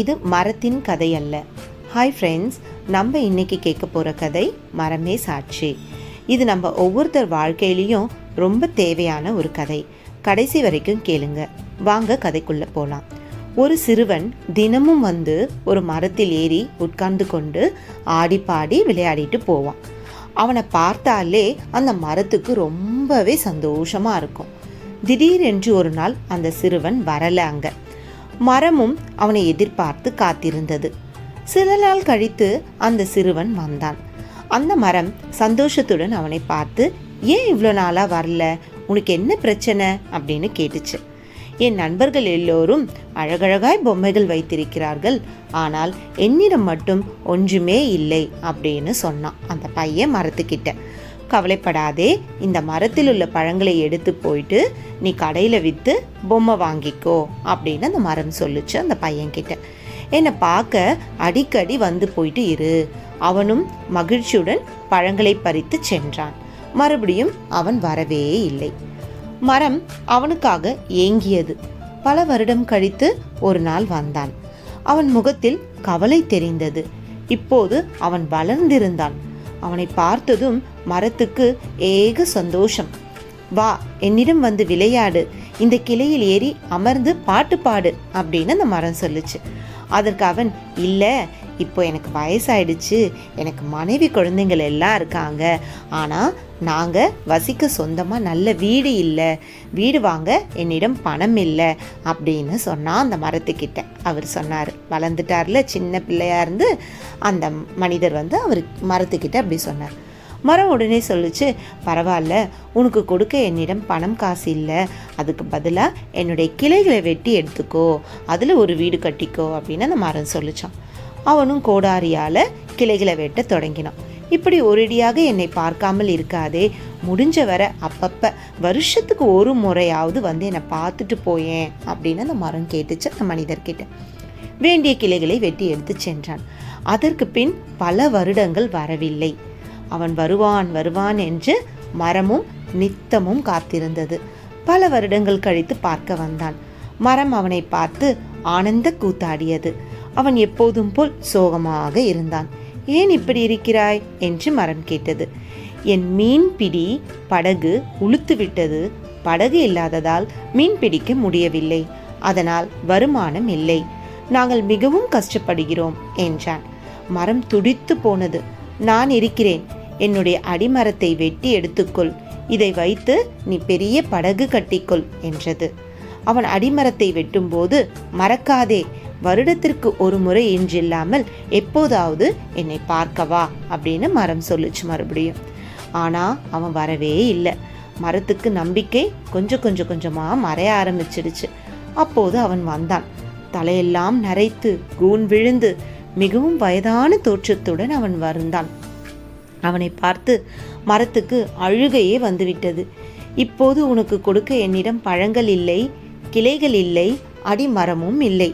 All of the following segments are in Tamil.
இது மரத்தின் கதை அல்ல. ஹாய் ஃப்ரெண்ட்ஸ் நம்ம இன்னைக்கு கேட்க போகிற கதை மரமே சாட்சி. இது நம்ம ஒவ்வொருத்தர் வாழ்க்கையிலையும் ரொம்ப தேவையான ஒரு கதை. கடைசி வரைக்கும் கேளுங்க. வாங்க கதைக்குள்ளே போகலாம் ஒரு சிறுவன் தினமும் வந்து ஒரு மரத்தில் ஏறி உட்கார்ந்து கொண்டு ஆடி பாடி விளையாடிட்டு போவான். அவனை பார்த்தாலே அந்த மரத்துக்கு ரொம்பவே சந்தோஷமாக இருக்கும். திடீரென்று ஒரு நாள் அந்த சிறுவன் வரலை அங்கே. மரமும் அவனை எதிர்பார்த்து காத்திருந்தது. சில நாள் கழித்து அந்த சிறுவன் வந்தான். அந்த மரம் சந்தோஷத்துடன் அவனை பார்த்து ஏன் இவ்வளோ நாளாக வரல? உனக்கு என்ன பிரச்சனை? அப்படின்னு கேட்டுச்சு. என் நண்பர்கள் எல்லோரும் அழகழகாய் பொம்மைகள் வைத்திருக்கிறார்கள். ஆனால் என்னிடம் மட்டும் ஒன்றுமே இல்லை அப்படின்னு சொன்னான் அந்த பையன் மரத்துக்கிட்ட. கவலைப்படாதே. இந்த மரத்தில் உள்ள பழங்களை எடுத்து போயிட்டு நீ கடையில் விற்று பொம்மை வாங்கிக்கோ அப்படின்னு அந்த மரம் சொல்லிச்சு அந்த பையன்கிட்ட. என்னை பார்க்க அடிக்கடி வந்து போயிட்டு இரு. அவனும் மகிழ்ச்சியுடன் பழங்களை பறித்து சென்றான். மறுபடியும் அவன் வரவே இல்லை. மரம் அவனுக்காக ஏங்கியது. பல வருடம் கழித்து ஒரு நாள் வந்தான். அவன் முகத்தில் கவலை தெரிந்தது. இப்போது அவன் வளர்ந்திருந்தான். அவனை பார்த்ததும் மரத்துக்கு ஏக சந்தோஷம். வா என்னிடம் வந்து விளையாடு. இந்த கிளையில் ஏறி அமர்ந்து பாட்டு பாடு அப்படின்னு அந்த மரம் சொல்லுச்சு. அதற்கு அவன் இல்லை இப்போ எனக்கு வயசாயிடுச்சு. எனக்கு மனைவி குழந்தைங்கள் எல்லாம் இருக்காங்க. ஆனால் நாங்கள் வசிக்க சொந்தமாக நல்ல வீடு இல்லை. வீடு வாங்க என்னிடம் பணம் இல்லை அப்படின்னு சொன்னால் அந்த மரத்துக்கிட்ட. அவர் சொன்னார். வளர்ந்துட்டார்ல சின்ன பிள்ளையாக இருந்து அந்த மனிதர் வந்து அவர் மரத்துக்கிட்ட அப்படி சொன்னார். மரம் உடனே சொல்லிச்சு பரவாயில்ல உனக்கு கொடுக்க என்னிடம் பணம் காசு இல்லை. அதுக்கு பதிலாக என்னுடைய கிளைகளை வெட்டி எடுத்துக்கோ. அதில் ஒரு வீடு கட்டிக்கோ அப்படின்னு அந்த மரம் சொல்லிச்சான் அவனும் கோடாரியால் கிளைகளை வெட்ட தொடங்கினான். இப்படி ஒரேடியாக என்னை பார்க்காமல் இருக்காதே. முடிஞ்ச வர அப்பப்போ வருஷத்துக்கு ஒரு முறையாவது வந்து என்னை பார்த்துட்டு போயேன் அப்படின்னு அந்த மரம் கேட்டுச்சு அந்த மனிதர்கிட்ட. வேண்டிய கிளைகளை வெட்டி எடுத்து சென்றான். அதற்கு பின் பல வருடங்கள் வரவில்லை. அவன் வருவான் வருவான் என்று மரமும் நித்தமும் காத்திருந்தது. பல வருடங்கள் கழித்து பார்க்க வந்தான். மரம் அவனை பார்த்து ஆனந்த கூத்தாடியது. அவன் எப்போதும் போல் சோகமாக இருந்தான். ஏன் இப்படி இருக்கிறாய்? என்று மரம் கேட்டது. என் மீன் பிடி படகு உளுத்து விட்டது படகு இல்லாததால் மீன் பிடிக்க முடியவில்லை. அதனால் வருமானம் இல்லை. நாங்கள் மிகவும் கஷ்டப்படுகிறோம் என்றான். மரம் துடித்து போனது. நான் இருக்கிறேன். என்னுடைய அடிமரத்தை வெட்டி எடுத்துக்கொள். இதை வைத்து நீ பெரிய படகு கட்டிக்கொள் என்றது. அவன் அடிமரத்தை வெட்டும்போது மறக்காதே வருடத்திற்கு ஒரு முறை என்றில்லாமல் எப்போதாவது என்னை பார்க்கவா? அப்படின்னு மரம் சொல்லுச்சு மறுபடியும். ஆனால் அவன் வரவே இல்லை. மரத்துக்கு நம்பிக்கை கொஞ்சம் கொஞ்சம் கொஞ்சமாக மறைய ஆரம்பிச்சிடுச்சு. அப்போது அவன் வந்தான். தலையெல்லாம் நரைத்து கூன் விழுந்து மிகவும் வயதான தோற்றத்துடன் அவன் வருந்தான். அவனை பார்த்து மரத்துக்கு அழுகையே வந்துவிட்டது. இப்போது உனக்கு கொடுக்க என்னிடம் பழங்கள் இல்லை கிளைகள் இல்லை அடிமரமும் இல்லை.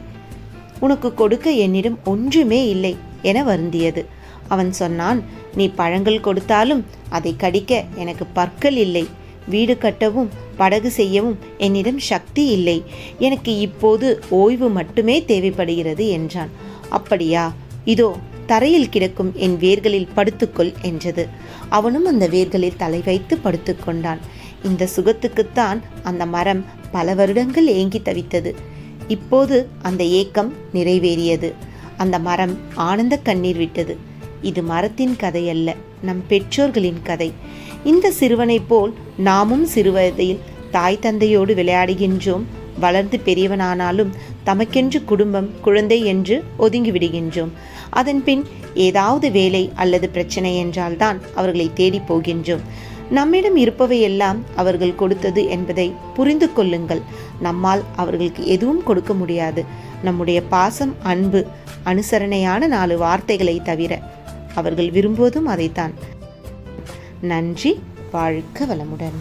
உனக்கு கொடுக்க என்னிடம் ஒன்றுமே இல்லை என வருந்தியது. அவன் சொன்னான் நீ பழங்கள் கொடுத்தாலும் அதை கடிக்க எனக்கு பற்கள் இல்லை. வீடு கட்டவும் படகு செய்யவும் என்னிடம் சக்தி இல்லை. எனக்கு இப்போது ஓய்வு மட்டுமே தேவைப்படுகிறது என்றான். அப்படியா? இதோ தரையில் கிடக்கும் என் வேர்களில் படுத்துக்கொள் என்றது. அவனும் அந்த வேர்களில் தலை வைத்து படுத்துக்கொண்டான். இந்த சுகத்துக்குத்தான் அந்த மரம் பல வருடங்கள் ஏங்கி தவித்தது. இப்போது அந்த ஏக்கம் நிறைவேறியது. அந்த மரம் ஆனந்த கண்ணீர் விட்டது. இது மரத்தின் கதை அல்ல நம் பெற்றோர்களின் கதை. இந்த சிறுவனைப் போல் நாமும் சிறுவயதில் தாய் தந்தையோடு விளையாடுகின்றோம். வளர்ந்து பெரியவனானாலும் தமக்கென்று குடும்பம் குழந்தை என்று ஒதுங்கி விடுகின்றோம் அதன் பின் ஏதாவது வேலை அல்லது பிரச்சனை என்றால்தான் அவர்களை தேடி போகின்றோம். நம்மிடம் இருப்பவையெல்லாம் அவர்கள் கொடுத்தது என்பதை புரிந்து கொள்ளுங்கள். நம்மால் அவர்களுக்கு எதுவும் கொடுக்க முடியாது. நம்முடைய பாசம் அன்பு அனுசரணையான நாலு வார்த்தைகளை தவிர அவர்கள் விரும்புவதும் அதைத்தான். நன்றி வாழ்க்க வளமுடன்.